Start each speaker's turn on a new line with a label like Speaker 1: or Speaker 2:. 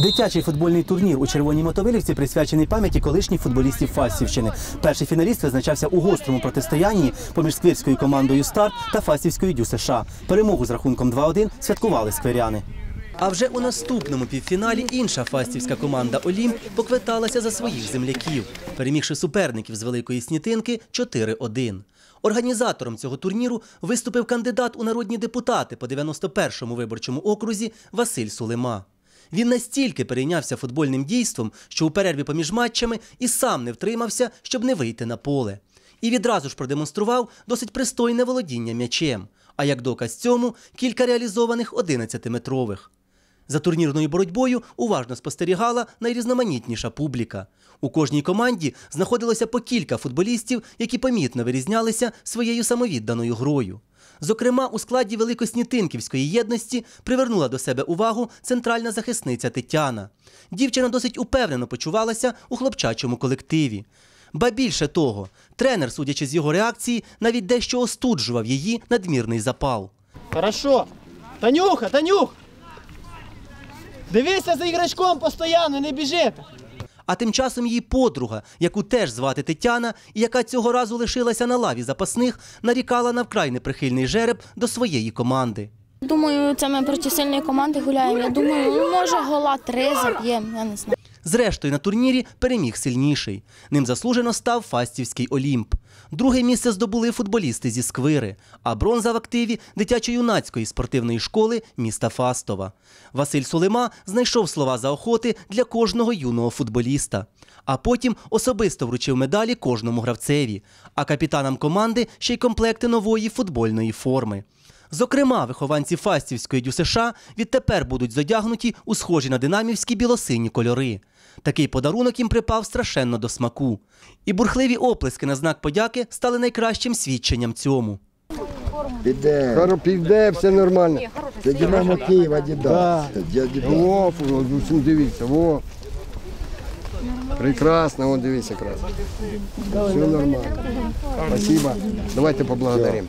Speaker 1: Дитячий футбольний турнір у Червоній Мотовилівці присвячений пам'яті колишніх футболістів Фастівщини. Перший фіналіст визначався у гострому протистоянні поміж сквирською командою Старт та Фастівською Дю США. Перемогу з рахунком 2-1 святкували скверяни. А вже у наступному півфіналі інша фастівська команда Олімп поквиталася за своїх земляків, перемігши суперників з Великої Снітинки 4-1. Організатором цього турніру виступив кандидат у народні депутати по 91-му виборчому окрузі Василь Сулема. Він настільки перейнявся футбольним дійством, що у перерві поміж матчами і сам не втримався, щоб не вийти на поле. І відразу ж продемонстрував досить пристойне володіння м'ячем. А як доказ цьому кілька реалізованих 11-метрових. За турнірною боротьбою уважно спостерігала найрізноманітніша публіка. У кожній команді знаходилося по кілька футболістів, які помітно вирізнялися своєю самовідданою грою. Зокрема, у складі Великоснітинківської єдності привернула до себе увагу центральна захисниця Тетяна. Дівчина досить упевнено почувалася у хлопчачому колективі. Ба більше того, тренер, судячи з його реакції, навіть дещо остуджував її надмірний запал.
Speaker 2: Хорошо. Танюха, Танюх! Дивися за іграшком постійно, не біжите.
Speaker 1: А тим часом її подруга, яку теж звати Тетяна, і яка цього разу лишилася на лаві запасних, нарікала на вкрай неприхильний жереб до своєї команди.
Speaker 3: Думаю, це ми проти сильної команди гуляємо. Я думаю, ну, може гола три заб'ємо, я не знаю.
Speaker 1: Зрештою, на турнірі переміг сильніший. Ним заслужено став Фастівський Олімп. Друге місце здобули футболісти зі Сквири, а бронза в активі дитячо-юнацької спортивної школи міста Фастова. Василь Сулема знайшов слова заохоти для кожного юного футболіста. А потім особисто вручив медалі кожному гравцеві, а капітанам команди ще й комплекти нової футбольної форми. Зокрема, вихованці Фастівської дю США відтепер будуть зодягнуті у схожі на динамівські білосині кольори. Такий подарунок їм припав страшенно до смаку. І бурхливі оплески на знак подяки стали найкращим свідченням цьому.
Speaker 4: Піде. Хоро піде, все нормально. Це Динамо Київ, Адідас. Во, фу, дивіться, во. Прекрасно, вон дивіться якраз. Все нормально. Спасибо. Давайте поблагодаримо.